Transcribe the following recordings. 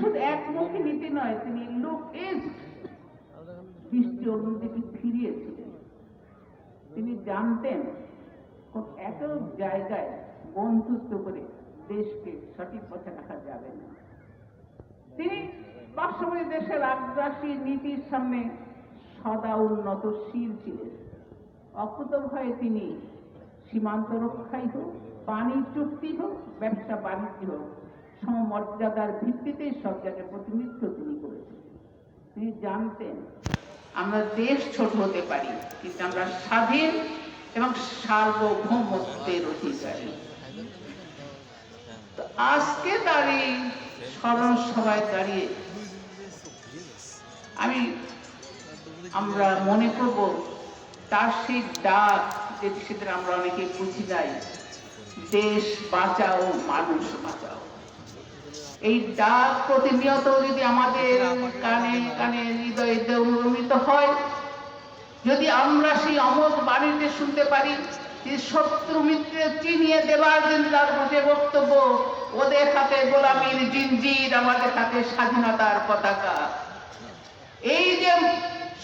শুধু একমুখী নীতি নয়, তিনি লুক দৃষ্টি অন্যদিকে ফিরিয়েছিলেন। তিনি জানতেন এত জায়গায় বন্ধুত্ব করে দেশকে সঠিক পথে রাখা যাবে না। তিনি পার্শ্ববর্তী দেশের আগ্রাসী নীতির সামনে সদা উন্নতশীল ছিলেন। অকুত ভয়ে তিনি সীমান্ত রক্ষাই হোক পানি চুক্তি হোক ব্যবসা বাণিজ্য হোক সমমর্যাদার ভিত্তিতেই সব জায়গায় প্রতিনিধিত্ব তিনি করেছেন। তিনি জানতেন, আমরা দেশ ছোট হতে পারি, কিন্তু আমরা স্বাধীন এবং সার্বভৌমত্বের অধিকারী। আজকে দাঁড়িয়ে স্মরণ সভায় দাঁড়িয়ে আমি, আমরা মনে করব, তার সেই ডাক যে সেটা আমরা অনেকে বুঝি নাই, দেশ বাঁচাও, মানুষ বাঁচাও। এই ডাক প্রতিনিয়ত যদি আমাদের কানে কানে হৃদয়ে অনুরমিত হয়, যদি আমরা সেই অমোঘ বাণীতে শুনতে পারি শত্রু মিত্রে চিনিয়ে দেবার জন্য তার বসে বক্তব্য, ওদের হাতে গোলামীর জিনজির, আমাদের হাতে স্বাধীনতার পতাকা। এই যে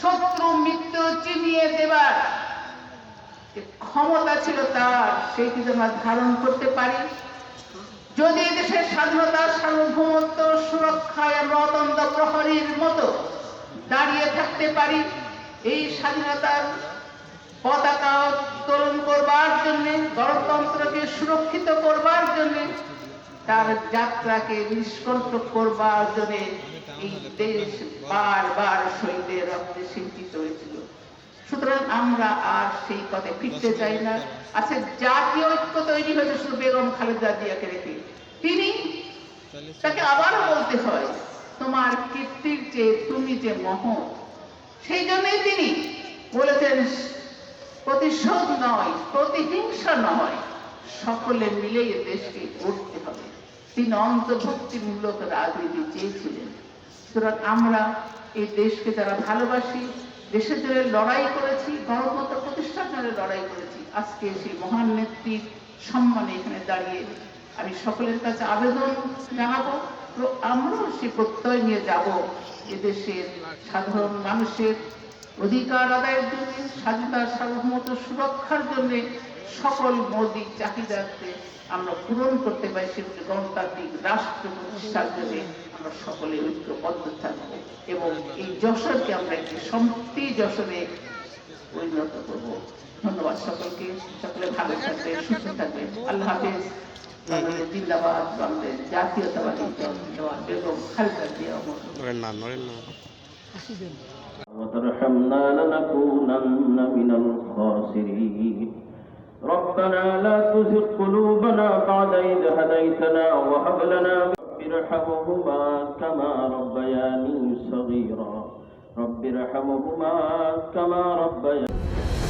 শত্রু মিত্র চিনিয়ে দেবার ক্ষমতা ছিল তার সেটি যদি আমরা ধারণ করতে পারি? যদি দেশের স্বাধীনতা, সার্বভৌমত্ব সুরক্ষায় আমরা অতন্ত প্রহরীর মতো দাঁড়িয়ে থাকতে পারি, এই স্বাধীনতার পতাকা উত্তোলন করবার জন্য, গণতন্ত্রকে সুরক্ষিত করবার জন্য, তার যাত্রাকে নিষ্কণ্ঠ করবার জন্য এই দেশ বারবার শহীদের রক্তে সিঞ্চিত হয়েছিল। সুতরাং আমরা আর সেই কথায় ফিরতে চাই না। আচ্ছা জাতীয় ঐক্য তৈরি হয়েছে শুধু বেগম খালেদা জিয়াকে রেখে। তিনি তাকে আবারও বলতে হয় তোমার কীর্তির যে তুমি যে মহ সেই জন্যই তিনি বলেছেন প্রতিশোধ নয় প্রতিহিংসা নয় সকলে মিলে দেশকে করতে হবে। তিনি অন্তর্ভুক্তিমূলক রাজনীতি চেয়েছিলেন। সুতরাং আমরা এই দেশকে যারা ভালোবাসি দেশের জন্য লড়াই করেছি, গণতন্ত্র প্রতিষ্ঠার জন্য লড়াই করেছি, আজকে সেই মহান নেত্রীর সম্মানে এখানে দাঁড়িয়ে আমি সকলের কাছে আবেদন জানাব তো আমরাও সে প্রত্যয় নিয়ে যাব এদেশের সাধারণ মানুষের অধিকার আদায়ের জন্য, স্বাধীনতার সার্বভৌমত্ব সুরক্ষার জন্য সকল মৌলিক চাহিদাকে আমরা পূরণ করতে পারি সেগুলি গণতান্ত্রিক রাষ্ট্র প্রতিষ্ঠার জন্য আমরা সকলে ঐক্যবদ্ধ থাকবো এবং এই যশোরকে আমরা একটি সম্পত্তি যশোরে পরিণত করব ধন্যবাদ সকলকে সকলে ভালো থাকবে সুস্থ থাকবে আল্লাহ হাফেজ বাংলাদেশ জিন্দাবাদ বাংলাদেশ জাতীয়তাবাদী দল জিন্দাবাদ বেগম খালেদা জিয়া অমর নড়েন না নড়েন না وترحمنا لنكونن من الخاسرين ربنا لا تزغ قلوبنا بعد إذ هديتنا وهب لنا رب ارحمهما كما ربياني صغيرا. رب ارحمهما كما ربياني